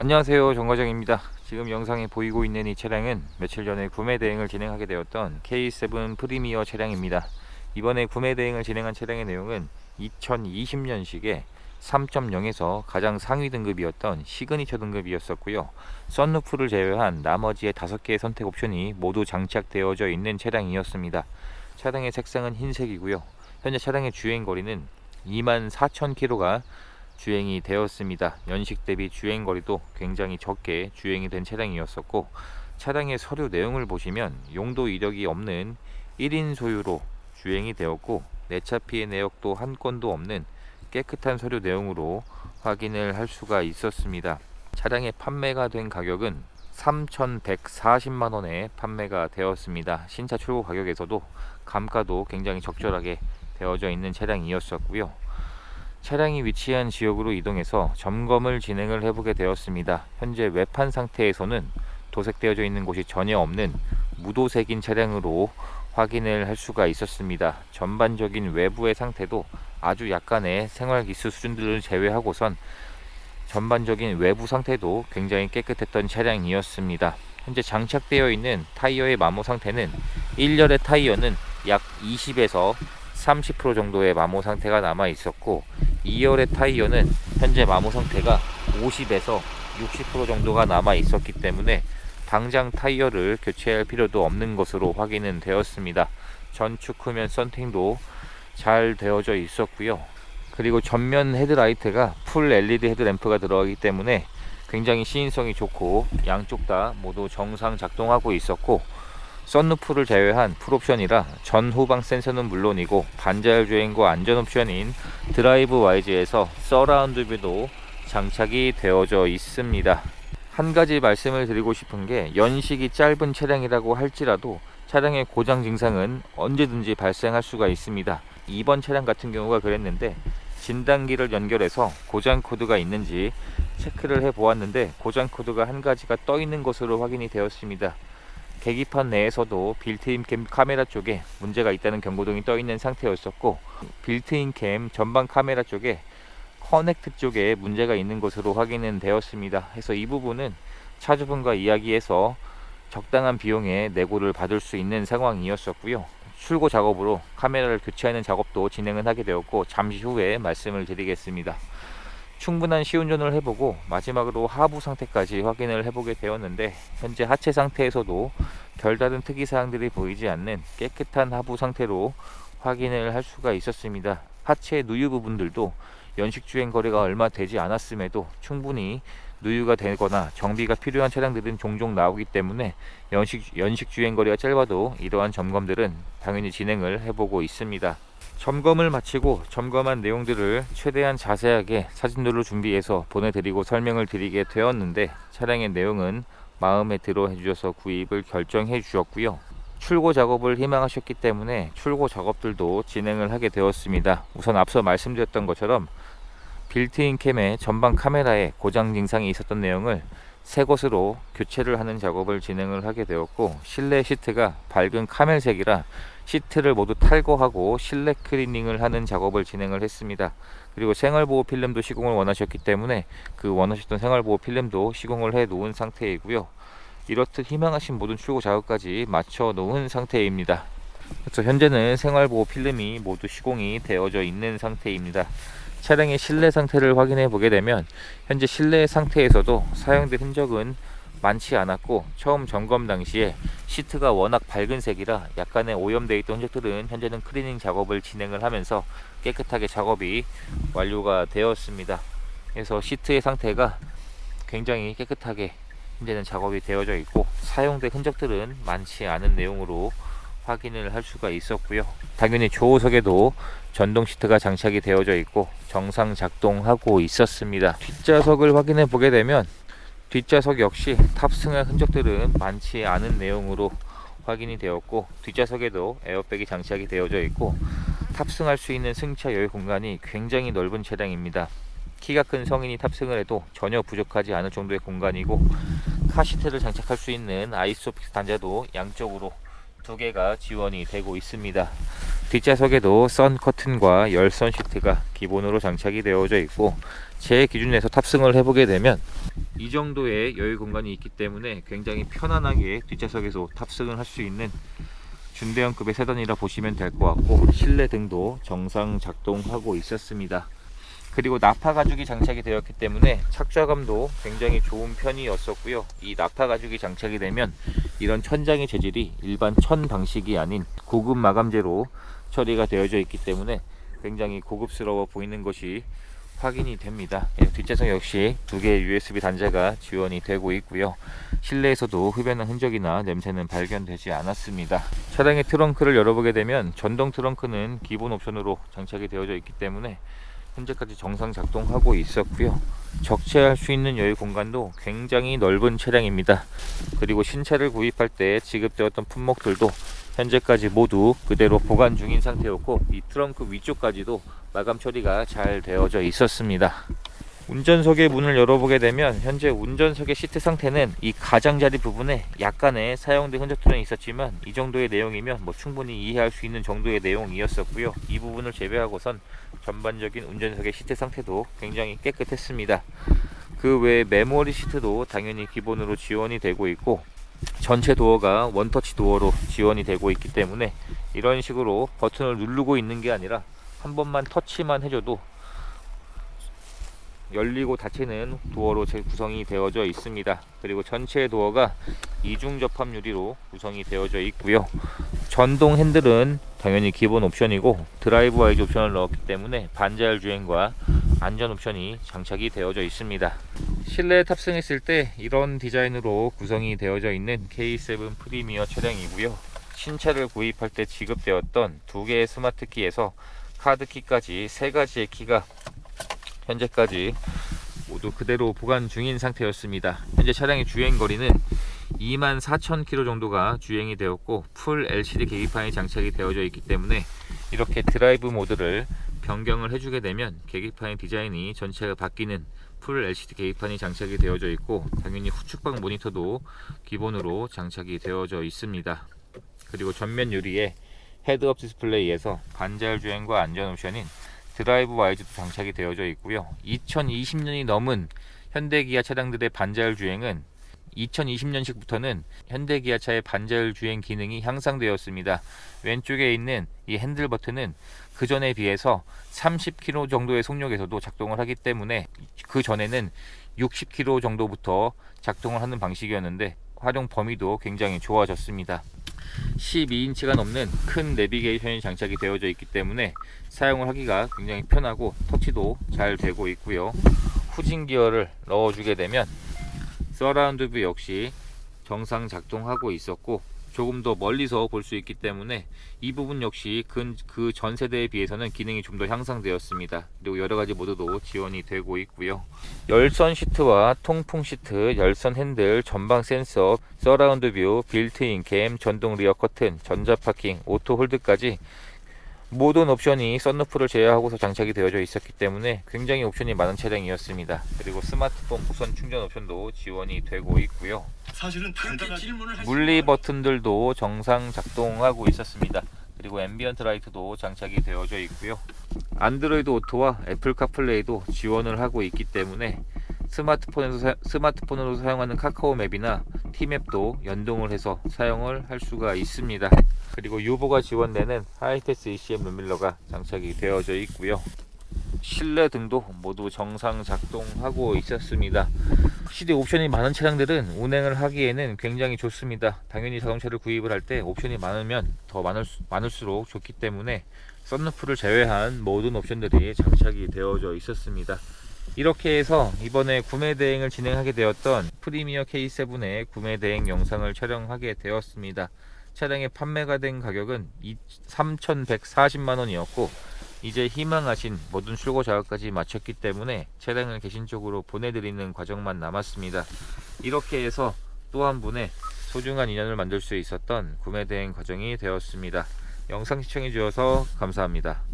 안녕하세요 정과장입니다. 지금 영상에 보이고 있는 이 차량은 며칠 전에 구매 대행을 진행하게 되었던 K7 프리미어 차량입니다. 이번에 구매 대행을 진행한 차량의 내용은 2020년식의 3.0에서 가장 상위 등급이었던 시그니처 등급이었었고요. 썬루프를 제외한 나머지의 5개의 선택 옵션이 모두 장착되어져 있는 차량이었습니다. 차량의 색상은 흰색이고요. 현재 차량의 주행 거리는 24,000km가 주행이 되었습니다. 연식 대비 주행 거리도 굉장히 적게 주행이 된 차량이었었고 차량의 서류 내용을 보시면 용도 이력이 없는 1인 소유로 주행이 되었고 내차 피해 내역도 한 건도 없는 깨끗한 서류 내용으로 확인을 할 수가 있었습니다. 차량의 판매가 된 가격은 3,140만 원에 판매가 되었습니다. 신차 출고 가격에서도 감가도 굉장히 적절하게 되어져 있는 차량이었었고요. 차량이 위치한 지역으로 이동해서 점검을 진행을 해보게 되었습니다. 현재 외판 상태에서는 도색되어져 있는 곳이 전혀 없는 무도색인 차량으로 확인을 할 수가 있었습니다. 전반적인 외부의 상태도 아주 약간의 생활 기수 수준들을 제외하고선 전반적인 외부 상태도 굉장히 깨끗했던 차량이었습니다. 현재 장착되어 있는 타이어의 마모 상태는 1열의 타이어는 약 20에서 30% 정도의 마모 상태가 남아 있었고 2열의 타이어는 현재 마모 상태가 50에서 60% 정도가 남아 있었기 때문에 당장 타이어를 교체할 필요도 없는 것으로 확인은 되었습니다. 전축 후면 썬팅도 잘 되어져 있었고요. 그리고 전면 헤드라이트가 풀 LED 헤드램프가 들어가기 때문에 굉장히 시인성이 좋고 양쪽 다 모두 정상 작동하고 있었고 썬루프를 제외한 풀옵션이라 전후방 센서는 물론이고 반자율 주행과 안전 옵션인 드라이브 와이즈에서 서라운드 뷰도 장착이 되어져 있습니다. 한 가지 말씀을 드리고 싶은 게 연식이 짧은 차량이라고 할지라도 차량의 고장 증상은 언제든지 발생할 수가 있습니다. 이번 차량 같은 경우가 그랬는데 진단기를 연결해서 고장 코드가 있는지 체크를 해 보았는데 고장 코드가 한 가지가 떠 있는 것으로 확인이 되었습니다. 계기판 내에서도 빌트인 캠 카메라 쪽에 문제가 있다는 경고등이 떠 있는 상태였었고 빌트인 캠 전방 카메라 쪽에 커넥트 쪽에 문제가 있는 것으로 확인은 되었습니다. 해서 이 부분은 차주분과 이야기해서 적당한 비용에 내고를 받을 수 있는 상황이었었고요. 출고 작업으로 카메라를 교체하는 작업도 진행을 하게 되었고 잠시 후에 말씀을 드리겠습니다. 충분한 시운전을 해보고 마지막으로 하부 상태까지 확인을 해보게 되었는데 현재 하체 상태에서도 별다른 특이사항들이 보이지 않는 깨끗한 하부 상태로 확인을 할 수가 있었습니다. 하체 누유 부분들도 연식 주행 거리가 얼마 되지 않았음에도 충분히 누유가 되거나 정비가 필요한 차량들은 종종 나오기 때문에 연식, 연식 주행 거리가 짧아도 이러한 점검들은 당연히 진행을 해보고 있습니다. 점검을 마치고 점검한 내용들을 최대한 자세하게 사진들로 준비해서 보내드리고 설명을 드리게 되었는데 차량의 내용은 마음에 들어 해주셔서 구입을 결정해 주셨고요. 출고 작업을 희망하셨기 때문에 출고 작업들도 진행을 하게 되었습니다. 우선 앞서 말씀드렸던 것처럼 빌트인 캠의 전방 카메라에 고장 증상이 있었던 내용을 새 것으로 교체를 하는 작업을 진행을 하게 되었고 실내 시트가 밝은 카멜색이라 시트를 모두 탈거하고 실내 클리닝을 하는 작업을 진행을 했습니다. 그리고 생활보호 필름도 시공을 원하셨기 때문에 그 원하셨던 생활보호 필름도 시공을 해 놓은 상태이고요. 이렇듯 희망하신 모든 출고 작업까지 마쳐 놓은 상태입니다. 그래서 현재는 생활보호 필름이 모두 시공이 되어져 있는 상태입니다. 차량의 실내 상태를 확인해 보게 되면 현재 실내 상태에서도 사용된 흔적은 많지 않았고 처음 점검 당시에 시트가 워낙 밝은 색이라 약간의 오염되어 있던 흔적들은 현재는 클리닝 작업을 진행을 하면서 깨끗하게 작업이 완료가 되었습니다. 그래서 시트의 상태가 굉장히 깨끗하게 현재는 작업이 되어져 있고 사용된 흔적들은 많지 않은 내용으로 확인을 할 수가 있었고요. 당연히 조우석에도 전동 시트가 장착이 되어져 있고 정상 작동하고 있었습니다. 뒷좌석을 확인해 보게 되면 뒷좌석 역시 탑승한 흔적들은 많지 않은 내용으로 확인이 되었고 뒷좌석에도 에어백이 장착이 되어져 있고 탑승할 수 있는 승차 여유 공간이 굉장히 넓은 차량입니다. 키가 큰 성인이 탑승을 해도 전혀 부족하지 않을 정도의 공간이고 카시트를 장착할 수 있는 아이소픽스 단자도 양쪽으로 두 개가 지원이 되고 있습니다. 뒷좌석에도 선 커튼과 열선 시트가 기본으로 장착이 되어져 있고 제 기준에서 탑승을 해보게 되면 이 정도의 여유 공간이 있기 때문에 굉장히 편안하게 뒷좌석에서 탑승을 할 수 있는 중대형급의 세단이라 보시면 될 것 같고 실내 등도 정상 작동하고 있었습니다. 그리고 나파 가죽이 장착이 되었기 때문에 착좌감도 굉장히 좋은 편이었었고요. 이 나파 가죽이 장착이 되면 이런 천장의 재질이 일반 천 방식이 아닌 고급 마감재로 처리가 되어져 있기 때문에 굉장히 고급스러워 보이는 것이 확인이 됩니다. 예, 뒷좌석 역시 두 개의 USB 단자가 지원이 되고 있고요. 실내에서도 흡연한 흔적이나 냄새는 발견되지 않았습니다. 차량의 트렁크를 열어보게 되면 전동 트렁크는 기본 옵션으로 장착이 되어져 있기 때문에 현재까지 정상 작동하고 있었고요. 적재할 수 있는 여유 공간도 굉장히 넓은 차량입니다. 그리고 신차를 구입할 때 지급되었던 품목들도 현재까지 모두 그대로 보관 중인 상태였고 이 트렁크 위쪽까지도 마감 처리가 잘 되어져 있었습니다. 운전석의 문을 열어보게 되면 현재 운전석의 시트 상태는 이 가장자리 부분에 약간의 사용된 흔적들은 있었지만 이 정도의 내용이면 뭐 충분히 이해할 수 있는 정도의 내용이었었고요. 이 부분을 제외하고선 전반적인 운전석의 시트 상태도 굉장히 깨끗했습니다. 그 외에 메모리 시트도 당연히 기본으로 지원이 되고 있고 전체 도어가 원터치 도어로 지원이 되고 있기 때문에 이런 식으로 버튼을 누르고 있는 게 아니라 한 번만 터치만 해줘도 열리고 닫히는 도어로 제 구성이 되어져 있습니다. 그리고 전체 도어가 이중 접합 유리로 구성이 되어져 있고요. 전동 핸들은 당연히 기본 옵션이고 드라이브 와이즈 옵션을 넣었기 때문에 반자율 주행과 안전 옵션이 장착이 되어져 있습니다. 실내에 탑승했을 때 이런 디자인으로 구성이 되어져 있는 K7 프리미어 차량이고요. 신차를 구입할 때 지급되었던 두 개의 스마트 키에서 카드 키까지 세 가지의 키가 현재까지 모두 그대로 보관 중인 상태였습니다. 현재 차량의 주행 거리는 24,000km 정도가 주행이 되었고 풀 LCD 계기판이 장착이 되어져 있기 때문에 이렇게 드라이브 모드를 변경을 해주게 되면 계기판의 디자인이 전체가 바뀌는 풀 LCD 계기판이 장착이 되어져 있고 당연히 후측방 모니터도 기본으로 장착이 되어져 있습니다. 그리고 전면 유리에 헤드업 디스플레이에서 반자율 주행과 안전 옵션인 드라이브 와이즈도 장착이 되어져 있고요. 2020년이 넘은 현대 기아 차량들의 반자율 주행은 2020년식부터는 현대기아차의 반자율 주행 기능이 향상되었습니다. 왼쪽에 있는 이 핸들 버튼은 그 전에 비해서 30km 정도의 속력에서도 작동을 하기 때문에 그 전에는 60km 정도부터 작동을 하는 방식이었는데 활용 범위도 굉장히 좋아졌습니다. 12인치가 넘는 큰 내비게이션이 장착이 되어져 있기 때문에 사용을 하기가 굉장히 편하고 터치도 잘 되고 있고요. 후진 기어를 넣어주게 되면 서라운드 뷰 역시 정상 작동하고 있었고 조금 더 멀리서 볼 수 있기 때문에 이 부분 역시 그 전 세대에 비해서는 기능이 좀 더 향상되었습니다. 그리고 여러 가지 모드도 지원이 되고 있고요. 열선 시트와 통풍 시트, 열선 핸들, 전방 센서, 서라운드 뷰, 빌트인 캠, 전동 리어 커튼, 전자 파킹, 오토 홀드까지 모든 옵션이 썬루프를 제외하고서 장착이 되어져 있었기 때문에 굉장히 옵션이 많은 차량이었습니다. 그리고 스마트폰 무선 충전 옵션도 지원이 되고 있고요. 사실은 단단한 질문을 물리 버튼들도 정상 작동하고 있었습니다. 그리고 앰비언트 라이트도 장착이 되어져 있고요. 안드로이드 오토와 애플 카플레이도 지원을 하고 있기 때문에 스마트폰에서 사, 스마트폰으로 사용하는 카카오 맵이나 티맵도 연동을 해서 사용을 할 수가 있습니다. 그리고 유보가 지원되는 하이테스 ECM 룸밀러가 장착이 되어져 있고요. 실내 등도 모두 정상 작동하고 있었습니다. 확실히 옵션이 많은 차량들은 운행을 하기에는 굉장히 좋습니다. 당연히 자동차를 구입을 할 때 옵션이 많으면 더 많을, 많을수록 좋기 때문에 썬루프를 제외한 모든 옵션들이 장착이 되어져 있었습니다. 이렇게 해서 이번에 구매 대행을 진행하게 되었던 프리미어 K7의 구매 대행 영상을 촬영하게 되었습니다. 차량의 판매가 된 가격은 3,140만 원이었고 이제 희망하신 모든 출고 작업까지 마쳤기 때문에 차량을 개신적으로 보내드리는 과정만 남았습니다. 이렇게 해서 또 한 분의 소중한 인연을 만들 수 있었던 구매 대행 과정이 되었습니다. 영상 시청해 주셔서 감사합니다.